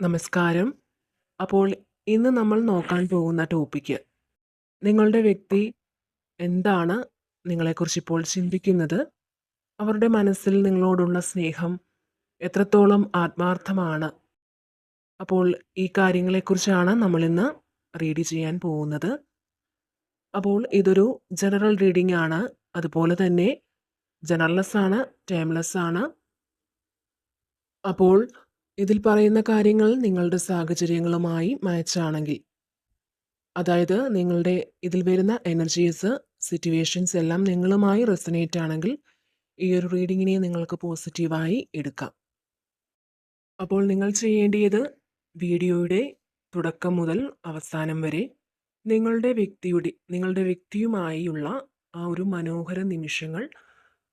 നമസ്കാരം. അപ്പോൾ ഇന്ന് നമ്മൾ നോക്കാൻ പോകുന്ന ടോപ്പിക്ക് നിങ്ങളുടെ വ്യക്തി എന്താണ് നിങ്ങളെക്കുറിച്ച് ഇപ്പോൾ ചിന്തിക്കുന്നത്? അവരുടെ മനസ്സിൽ നിങ്ങളോടുള്ള സ്നേഹം എത്രത്തോളം ആത്മാർത്ഥമാണ്? അപ്പോൾ ഈ കാര്യങ്ങളെക്കുറിച്ചാണ് നമ്മളിന്ന് റീഡ് ചെയ്യാൻ പോകുന്നത്. അപ്പോൾ ഇതൊരു ജനറൽ റീഡിംഗ് ആണ്. അതുപോലെ തന്നെ ജനറൽലെസ് ആണ്, ടൈംലെസ് ആണ്. അപ്പോൾ ഇതിൽ പറയുന്ന കാര്യങ്ങൾ നിങ്ങളുടെ സാഹചര്യങ്ങളുമായി മാച്ചാണെങ്കിൽ അതായത് നിങ്ങളുടെ ഇതിൽ വരുന്ന എനർജീസ്, സിറ്റുവേഷൻസ് എല്ലാം നിങ്ങളുമായി റെസനേറ്റ് ആണെങ്കിൽ ഈ ഒരു റീഡിങ്ങിനെ നിങ്ങൾക്ക് പോസിറ്റീവായി എടുക്കാം. അപ്പോൾ നിങ്ങൾ ചെയ്യേണ്ടിയത് വീഡിയോയുടെ തുടക്കം മുതൽ അവസാനം വരെ നിങ്ങളുടെ വ്യക്തിയുടെ നിങ്ങളുടെ വ്യക്തിയുമായുള്ള ആ ഒരു മനോഹര നിമിഷങ്ങൾ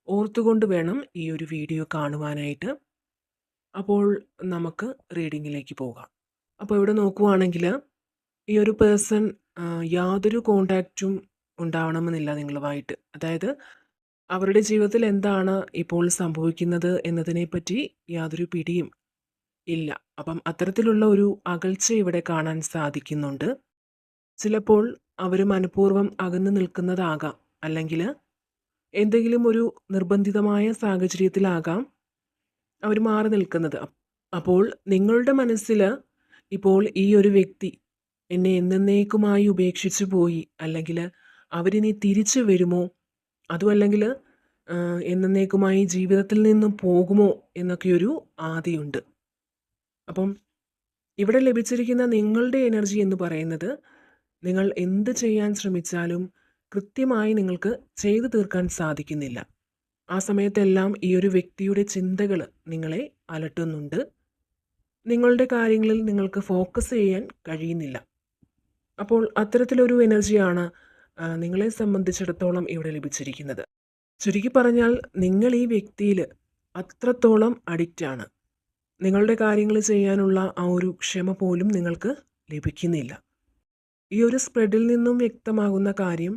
ഓർത്തുകൊണ്ട് വേണം ഈ ഒരു വീഡിയോ കാണുവാനായിട്ട്. അപ്പോൾ നമുക്ക് റീഡിങ്ങിലേക്ക് പോകാം. അപ്പോൾ ഇവിടെ നോക്കുവാണെങ്കിൽ ഈ ഒരു പേഴ്സൺ യാതൊരു കോണ്ടാക്റ്റും ഉണ്ടാവണമെന്നില്ല നിങ്ങളുമായിട്ട്. അതായത് അവരുടെ ജീവിതത്തിൽ എന്താണ് ഇപ്പോൾ സംഭവിക്കുന്നത് എന്നതിനെപ്പറ്റി യാതൊരു പിടിയും ഇല്ല. അപ്പം അത്തരത്തിലുള്ള ഒരു അകൽച്ച ഇവിടെ കാണാൻ സാധിക്കുന്നുണ്ട്. ചിലപ്പോൾ അവർ മനഃപൂർവം അകന്നു നിൽക്കുന്നതാകാം. അല്ലെങ്കിൽ എന്തെങ്കിലും ഒരു നിർബന്ധിതമായ സാഹചര്യത്തിലാകാം അവർ മാറി നിൽക്കുന്നത്. അപ്പോൾ നിങ്ങളുടെ മനസ്സിൽ ഇപ്പോൾ ഈ ഒരു വ്യക്തി എന്നെ എന്നേക്കുമായി ഉപേക്ഷിച്ചു പോയി അല്ലെങ്കിൽ അവരിനി തിരിച്ചു വരുമോ? അതുമല്ലെങ്കിൽ എന്നേക്കുമായി ജീവിതത്തിൽ നിന്ന് പോകുമോ എന്നൊക്കെയൊരു ആദിയുണ്ട് അപ്പം ഇവിടെ ലഭിച്ചിരിക്കുന്ന നിങ്ങളുടെ എനർജി എന്ന് പറയുന്നത് നിങ്ങൾ എന്ത് ചെയ്യാൻ ശ്രമിച്ചാലും കൃത്യമായി നിങ്ങൾക്ക് ചെയ്തു തീർക്കാൻ സാധിക്കുന്നില്ല. ആ സമയത്തെല്ലാം ഈ ഒരു വ്യക്തിയുടെ ചിന്തകൾ നിങ്ങളെ അലട്ടുന്നുണ്ട്. നിങ്ങളുടെ കാര്യങ്ങളിൽ നിങ്ങൾക്ക് ഫോക്കസ് ചെയ്യാൻ കഴിയുന്നില്ല. അപ്പോൾ അത്തരത്തിലൊരു എനർജിയാണ് നിങ്ങളെ സംബന്ധിച്ചിടത്തോളം ഇവിടെ ലഭിച്ചിരിക്കുന്നത്. ചുരുക്കി പറഞ്ഞാൽ നിങ്ങൾ ഈ വ്യക്തിയിൽ അത്രത്തോളം അഡിക്റ്റാണ്. നിങ്ങളുടെ കാര്യങ്ങൾ ചെയ്യാനുള്ള ആ ഒരു ക്ഷമ പോലും നിങ്ങൾക്ക് ലഭിക്കുന്നില്ല. ഈ ഒരു സ്പ്രെഡിൽ നിന്നും വ്യക്തമാകുന്ന കാര്യം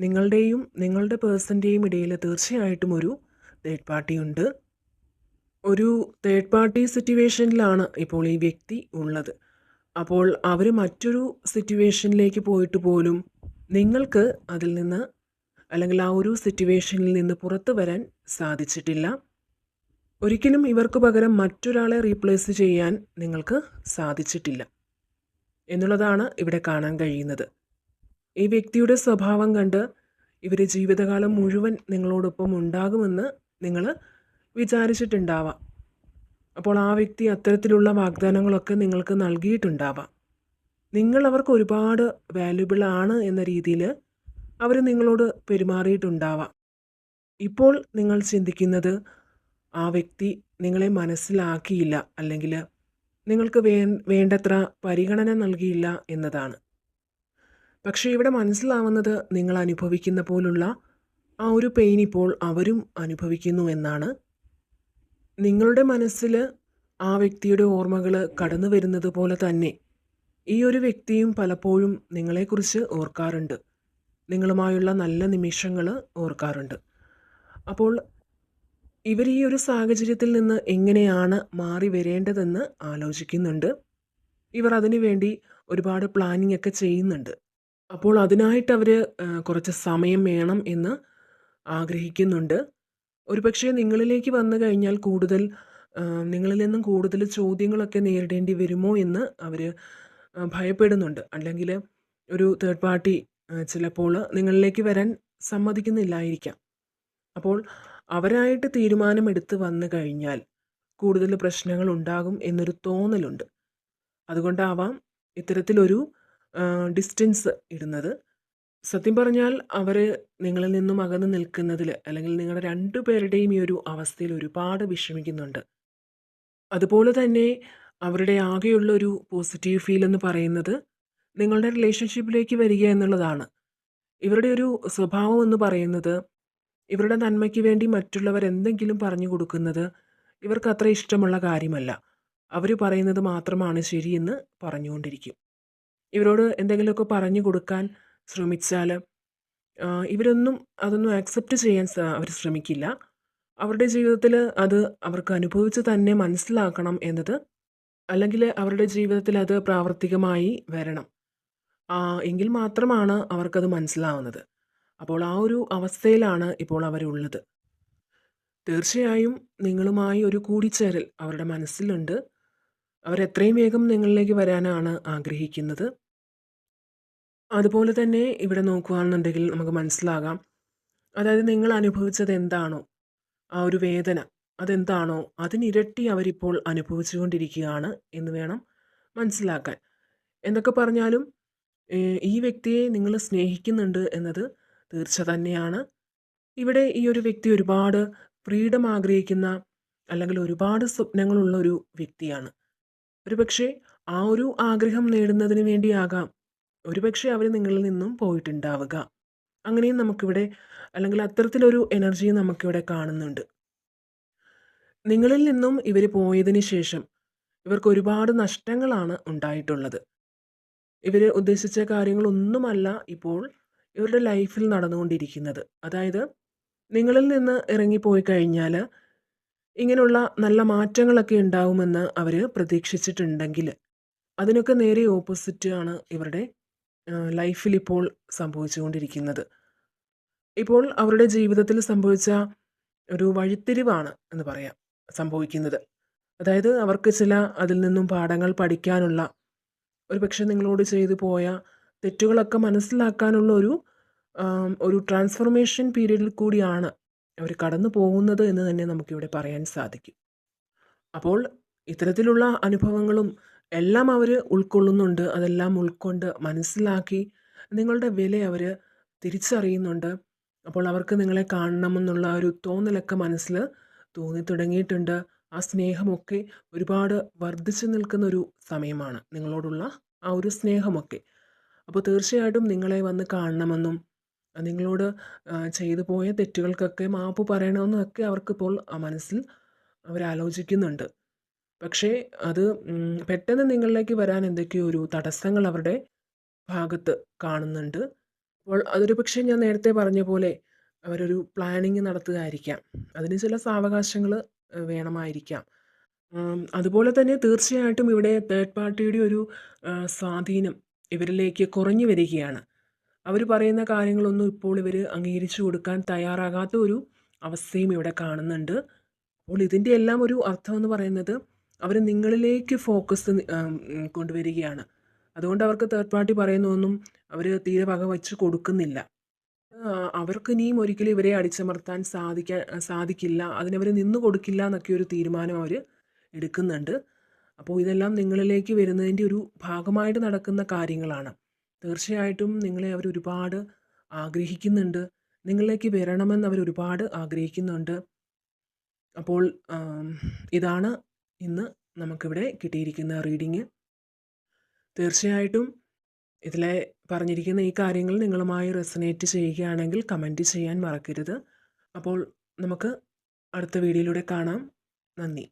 നിങ്ങളുടെയും നിങ്ങളുടെ പേഴ്സന്റെയും ഇടയിൽ തീർച്ചയായിട്ടും ഒരു തേർഡ് പാർട്ടി ഉണ്ട്. ഒരു തേർഡ് പാർട്ടി സിറ്റുവേഷനിലാണ് ഇപ്പോൾ ഈ വ്യക്തി ഉള്ളത്. അപ്പോൾ അവർ മറ്റൊരു സിറ്റുവേഷനിലേക്ക് പോയിട്ട് പോലും നിങ്ങൾക്ക് അതിൽ നിന്ന് അല്ലെങ്കിൽ ആ ഒരു സിറ്റുവേഷനിൽ നിന്ന് പുറത്തു വരാൻ സാധിച്ചിട്ടില്ല. ഒരിക്കലും ഇവർക്ക് പകരം മറ്റൊരാളെ റീപ്ലേസ് ചെയ്യാൻ നിങ്ങൾക്ക് സാധിച്ചിട്ടില്ല. എന്നുള്ളതാണ് ഇവിടെ കാണാൻ കഴിയുന്നത്. ഈ വ്യക്തിയുടെ സ്വഭാവം കണ്ട് ഇവർ ജീവിതകാലം മുഴുവൻ നിങ്ങളോടൊപ്പം ഉണ്ടാകുമെന്ന് നിങ്ങൾ വിചാരിച്ചിട്ടുണ്ടാവാം. അപ്പോൾ ആ വ്യക്തി അത്തരത്തിലുള്ള വാഗ്ദാനങ്ങളൊക്കെ നിങ്ങൾക്ക് നൽകിയിട്ടുണ്ടാവാം. നിങ്ങൾ അവർക്ക് ഒരുപാട് വാല്യുബിൾ ആണ് എന്ന രീതിയിൽ അവർ നിങ്ങളോട് പെരുമാറിയിട്ടുണ്ടാവാം. ഇപ്പോൾ നിങ്ങൾ ചിന്തിക്കുന്നത് ആ വ്യക്തി നിങ്ങളെ മനസ്സിലാക്കിയില്ല അല്ലെങ്കിൽ നിങ്ങൾക്ക് വേ വേണ്ടത്ര പരിഗണന നൽകിയില്ല എന്നതാണ്. പക്ഷേ ഇവിടെ മനസ്സിലാവുന്നത് നിങ്ങൾ അനുഭവിക്കുന്ന പോലുള്ള ആ ഒരു പെയിൻ ഇപ്പോൾ അവരും അനുഭവിക്കുന്നു എന്നാണ്. നിങ്ങളുടെ മനസ്സിൽ ആ വ്യക്തിയുടെ ഓർമ്മകൾ കടന്നു വരുന്നത് പോലെ തന്നെ ഈ ഒരു വ്യക്തിയും പലപ്പോഴും നിങ്ങളെക്കുറിച്ച് ഓർക്കാറുണ്ട്. നിങ്ങളുമായുള്ള നല്ല നിമിഷങ്ങൾ ഓർക്കാറുണ്ട്. അപ്പോൾ ഇവർ ഈ ഒരു സാഹചര്യത്തിൽ നിന്ന് എങ്ങനെയാണ് മാറി വരേണ്ടതെന്ന് ആലോചിക്കുന്നുണ്ട്. ഇവർ അതിനുവേണ്ടി ഒരുപാട് പ്ലാനിംഗ് ഒക്കെ ചെയ്യുന്നുണ്ട്. അപ്പോൾ അതിനായിട്ട് അവർ കുറച്ച് സമയം വേണം എന്ന് ആഗ്രഹിക്കുന്നുണ്ട്. ഒരുപക്ഷേ നിങ്ങളിലേക്ക് വന്നു കഴിഞ്ഞാൽ കൂടുതൽ നിങ്ങളിൽ നിന്നും കൂടുതൽ ചോദ്യങ്ങളൊക്കെ നേരിടേണ്ടി വരുമോ എന്ന് അവർ ഭയപ്പെടുന്നുണ്ട്. അല്ലെങ്കിൽ ഒരു തേർഡ് പാർട്ടി ചിലപ്പോൾ നിങ്ങളിലേക്ക് വരാൻ സമ്മതിക്കുന്നില്ലായിരിക്കാം. അപ്പോൾ അവരായിട്ട് തീരുമാനമെടുത്ത് വന്നു കഴിഞ്ഞാൽ കൂടുതൽ പ്രശ്നങ്ങൾ ഉണ്ടാകും എന്നൊരു തോന്നലുണ്ട്. അതുകൊണ്ടാവാം ഇത്തരത്തിലൊരു ഡിസ്റ്റൻസ് ഇടുന്നത്. സത്യം പറഞ്ഞാൽ അവർ നിങ്ങളിൽ നിന്നും അകന്ന് നിൽക്കുന്നതിൽ അല്ലെങ്കിൽ നിങ്ങളുടെ രണ്ടു പേരുടെയും ഈ ഒരു അവസ്ഥയിൽ ഒരുപാട് വിഷമിക്കുന്നുണ്ട്. അതുപോലെ തന്നെ അവരുടെ ആകെയുള്ള ഒരു പോസിറ്റീവ് ഫീൽ എന്ന് പറയുന്നത് നിങ്ങളുടെ റിലേഷൻഷിപ്പിലേക്ക് വരിക എന്നുള്ളതാണ്. ഇവരുടെ ഒരു സ്വഭാവം എന്ന് പറയുന്നത് ഇവരുടെ നന്മയ്ക്ക് വേണ്ടി മറ്റുള്ളവർ എന്തെങ്കിലും പറഞ്ഞു കൊടുക്കുന്നത് ഇവർക്ക് അത്ര ഇഷ്ടമുള്ള കാര്യമല്ല. അവർ പറയുന്നത് മാത്രമാണ് ശരിയെന്ന് പറഞ്ഞുകൊണ്ടിരിക്കും. ഇവരോട് എന്തെങ്കിലുമൊക്കെ പറഞ്ഞു കൊടുക്കാൻ ശ്രമിച്ചാൽ ഇവരൊന്നും അതൊന്നും ആക്സെപ്റ്റ് ചെയ്യാൻ അവർ ശ്രമിക്കില്ല. അവരുടെ ജീവിതത്തിൽ അത് അവർക്ക് അനുഭവിച്ച് തന്നെ മനസ്സിലാക്കണം എന്നത് അല്ലെങ്കിൽ അവരുടെ ജീവിതത്തിൽ അത് പ്രാവർത്തികമായി വരണം. എങ്കിൽ മാത്രമാണ് അവർക്കത് മനസ്സിലാവുന്നത്. അപ്പോൾ ആ ഒരു അവസ്ഥയിലാണ് ഇപ്പോൾ അവരുള്ളത്. തീർച്ചയായും നിങ്ങളുമായി ഒരു കൂടിച്ചേരൽ അവരുടെ മനസ്സിലുണ്ട്. അവരെത്രയും വേഗം നിങ്ങളിലേക്ക് വരാനാണ് ആഗ്രഹിക്കുന്നത്. അതുപോലെ തന്നെ ഇവിടെ നോക്കുകയാണെന്നുണ്ടെങ്കിൽ നമുക്ക് മനസ്സിലാകാം. അതായത് നിങ്ങൾ അനുഭവിച്ചത് എന്താണോ, ആ ഒരു വേദന അതെന്താണോ അതിനിരട്ടി അവരിപ്പോൾ അനുഭവിച്ചുകൊണ്ടിരിക്കുകയാണ് എന്ന് വേണം മനസ്സിലാക്കാൻ. എന്തൊക്കെ പറഞ്ഞാലും ഈ വ്യക്തിയെ നിങ്ങൾ സ്നേഹിക്കുന്നുണ്ട് എന്നത് തീർച്ച തന്നെയാണ്. ഇവിടെ ഈ ഒരു വ്യക്തി ഒരുപാട് ഫ്രീഡം ആഗ്രഹിക്കുന്ന അല്ലെങ്കിൽ ഒരുപാട് സ്വപ്നങ്ങളുള്ള ഒരു വ്യക്തിയാണ്. ഒരുപക്ഷേ ആ ഒരു ആഗ്രഹം നേടുന്നതിന് വേണ്ടിയാകാം ഒരുപക്ഷേ അവർ നിങ്ങളിൽ നിന്നും പോയിട്ടുണ്ടാവുക. അങ്ങനെയും നമുക്കിവിടെ അല്ലെങ്കിൽ അത്തരത്തിലൊരു എനർജിയും നമുക്കിവിടെ കാണുന്നുണ്ട്. നിങ്ങളിൽ നിന്നും ഇവർ പോയതിന് ശേഷം ഇവർക്ക് ഒരുപാട് നഷ്ടങ്ങളാണ് ഉണ്ടായിട്ടുള്ളത്. ഇവർ ഉദ്ദേശിച്ച കാര്യങ്ങളൊന്നുമല്ല ഇപ്പോൾ ഇവരുടെ ലൈഫിൽ നടന്നുകൊണ്ടിരിക്കുന്നത്. അതായത് നിങ്ങളിൽ നിന്ന് ഇറങ്ങിപ്പോയി കഴിഞ്ഞാൽ ഇങ്ങനെയുള്ള നല്ല മാറ്റങ്ങളൊക്കെ ഉണ്ടാവുമെന്ന് അവർ പ്രതീക്ഷിച്ചിട്ടുണ്ടെങ്കിൽ അതിനൊക്കെ നേരെ ഓപ്പോസിറ്റ് ആണ് ഇവരുടെ ലൈഫിൽ ഇപ്പോൾ സംഭവിച്ചുകൊണ്ടിരിക്കുന്നത്. ഇപ്പോൾ അവരുടെ ജീവിതത്തിൽ സംഭവിച്ച ഒരു വഴിത്തിരിവാണ് എന്ന് പറയാം സംഭവിക്കുന്നത്. അതായത് അവർക്ക് ചില അതിൽ നിന്നും പാഠങ്ങൾ പഠിക്കാനുള്ള ഒരു ഒരുപക്ഷേ നിങ്ങളോട് ചെയ്തു പോയ തെറ്റുകളൊക്കെ മനസ്സിലാക്കാനുള്ള ഒരു ഒരു ട്രാൻസ്ഫർമേഷൻ പീരീഡിൽ കൂടിയാണ് അവർ കടന്നു പോകുന്നത് എന്ന് തന്നെ നമുക്കിവിടെ പറയാൻ സാധിക്കും. അപ്പോൾ ഇത്തരത്തിലുള്ള അനുഭവങ്ങളും എല്ലാം അവർ ഉൾക്കൊള്ളുന്നുണ്ട്. അതെല്ലാം ഉൾക്കൊണ്ട് മനസ്സിലാക്കി നിങ്ങളുടെ വില അവർ തിരിച്ചറിയുന്നുണ്ട്. അപ്പോൾ അവർക്ക് നിങ്ങളെ കാണണമെന്നുള്ള ഒരു തോന്നലൊക്കെ മനസ്സിൽ തോന്നി തുടങ്ങിയിട്ടുണ്ട് ആ സ്നേഹമൊക്കെ ഒരുപാട് വർദ്ധിച്ചു നിൽക്കുന്ന ഒരു സമയമാണ് നിങ്ങളോടുള്ള ആ ഒരു സ്നേഹമൊക്കെ. അപ്പോൾ തീർച്ചയായിട്ടും നിങ്ങളെ വന്ന് കാണണമെന്നും നിങ്ങളോട് ചെയ്തു പോയ തെറ്റുകൾക്കൊക്കെ മാപ്പ് പറയണമെന്നൊക്കെ അവർക്കിപ്പോൾ മനസ്സിൽ അവരാലോചിക്കുന്നുണ്ട്. പക്ഷേ അത് പെട്ടെന്ന് നിങ്ങളിലേക്ക് വരാൻ എന്തൊക്കെയോ ഒരു തടസ്സങ്ങൾ അവരുടെ ഭാഗത്ത് കാണുന്നുണ്ട്. അപ്പോൾ അതൊരു പക്ഷേ ഞാൻ നേരത്തെ പറഞ്ഞ പോലെ അവരൊരു പ്ലാനിങ് നടത്തുകയായിരിക്കാം. അതിന് ചില സാവകാശങ്ങൾ വേണമായിരിക്കാം. അതുപോലെ തന്നെ തീർച്ചയായിട്ടും ഇവിടെ തേർഡ് പാർട്ടിയുടെ ഒരു സ്വാധീനം ഇവരിലേക്ക് കുറഞ്ഞു വരികയാണ്. അവർ പറയുന്ന കാര്യങ്ങളൊന്നും ഇപ്പോൾ ഇവർ അംഗീകരിച്ചു കൊടുക്കാൻ തയ്യാറാകാത്ത ഒരു അവസ്ഥയും ഇവിടെ കാണുന്നുണ്ട്. അപ്പോൾ ഇതിന്റെ എല്ലാം ഒരു അർത്ഥം എന്ന് പറയുന്നത് അവർ നിങ്ങളിലേക്ക് ഫോക്കസ് കൊണ്ടുവരികയാണ്. അതുകൊണ്ട് അവർക്ക് തേർഡ് പാർട്ടി പറയുന്നതൊന്നും അവർ തീരെ വക വച്ച് കൊടുക്കുന്നില്ല. അവർക്ക് ഇനിയും ഒരിക്കലും ഇവരെ അടിച്ചമർത്താൻ സാധിക്കാൻ സാധിക്കില്ല. അതിനവർ നിന്ന് കൊടുക്കില്ല എന്നൊക്കെ ഒരു തീരുമാനം അവർ എടുക്കുന്നുണ്ട്. അപ്പോൾ ഇതെല്ലാം നിങ്ങളിലേക്ക് വരുന്നതിന്റെ ഒരു ഭാഗമായിട്ട് നടക്കുന്ന കാര്യങ്ങളാണ്. തീർച്ചയായിട്ടും നിങ്ങളെ അവർ ഒരുപാട് ആഗ്രഹിക്കുന്നുണ്ട്. നിങ്ങളിലേക്ക് വരണമെന്ന് അവർ ഒരുപാട് ആഗ്രഹിക്കുന്നുണ്ട്. അപ്പോൾ ഇതാണ് ഇന്ന് നമുക്കിവിടെ കിട്ടിയിരിക്കുന്ന റീഡിങ്. തീർച്ചയായിട്ടും ഇതിലെ പറഞ്ഞിരിക്കുന്ന ഈ കാര്യങ്ങൾ നിങ്ങളുമായി റെസനേറ്റ് ചെയ്യുകയാണെങ്കിൽ കമന്റ് ചെയ്യാൻ മറക്കരുത്. അപ്പോൾ നമുക്ക് അടുത്ത വീഡിയോയിലൂടെ കാണാം. നന്ദി.